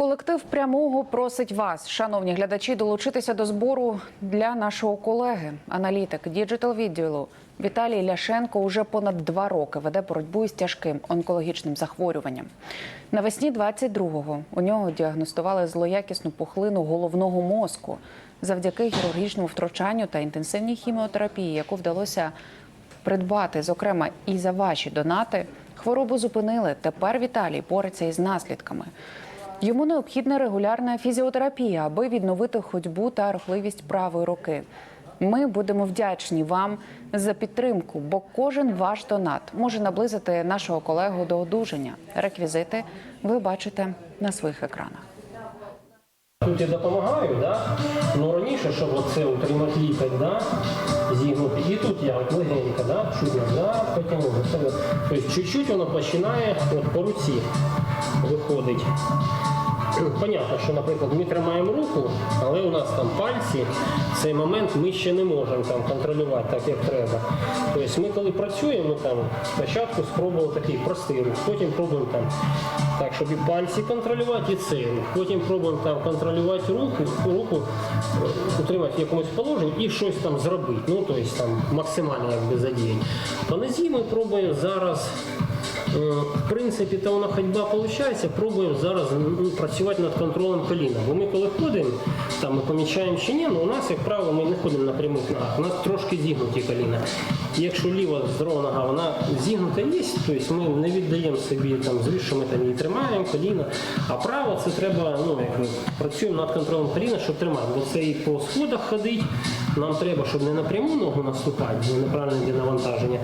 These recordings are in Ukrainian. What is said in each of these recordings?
Колектив прямого просить вас, шановні глядачі, долучитися до збору для нашого колеги, аналітик діджитал відділу Віталій Ляшенко уже понад два роки веде боротьбу із тяжким онкологічним захворюванням. Навесні 22-го у нього діагностували злоякісну пухлину головного мозку завдяки хірургічному втручанню та інтенсивній хіміотерапії, яку вдалося придбати, зокрема, і за ваші донати. Хворобу зупинили. Тепер Віталій бореться із наслідками. Йому необхідна регулярна фізіотерапія, аби відновити ходьбу та рухливість правої руки. Ми будемо вдячні вам за підтримку, бо кожен ваш донат може наблизити нашого колегу до одужання. Реквізити ви бачите на своїх екранах. Тут я допомагаю, да? ну раніше, щоб оце утримати лікоть, да? зігнути. І тут я от легенько, да? чудно, да? Оце. Тобто чуть-чуть воно починає от по руці виходить. Понятно, що, наприклад, ми тримаємо руку, але у нас там пальці, в цей момент ми ще не можемо там контролювати так, як треба. Тобто ми коли працюємо, там спочатку спробували такий простий рух, потім пробуємо там так, щоб і пальці контролювати, і цей рух. Потім пробуємо там контролювати руку, руку е, утримати в якомусь положенні і щось там зробити. Ну, тобто там максимально якби задіянь. По нозі ми пробуємо зараз. Е, В принципі, та вона ходьба виходить, пробуємо зараз працювати над контролем коліна. Бо ми коли ходимо, там ми помічаємо чи ні, ну у нас, як правило, ми не ходимо на прямих ногах, у нас трошки зігнуті коліна. Якщо ліва здорова нога, вона зігнута є, тобто ми не віддаємо собі там що ми там її тримаємо, коліна. А право це треба, ну якби працюємо над контролем коліна, щоб тримати. Бо це і по сходах ходить. Нам треба, щоб не на пряму ногу наступати, бо неправильне навантаження,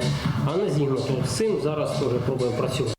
а на зігнуту. З цим зараз теж пробуємо працювати.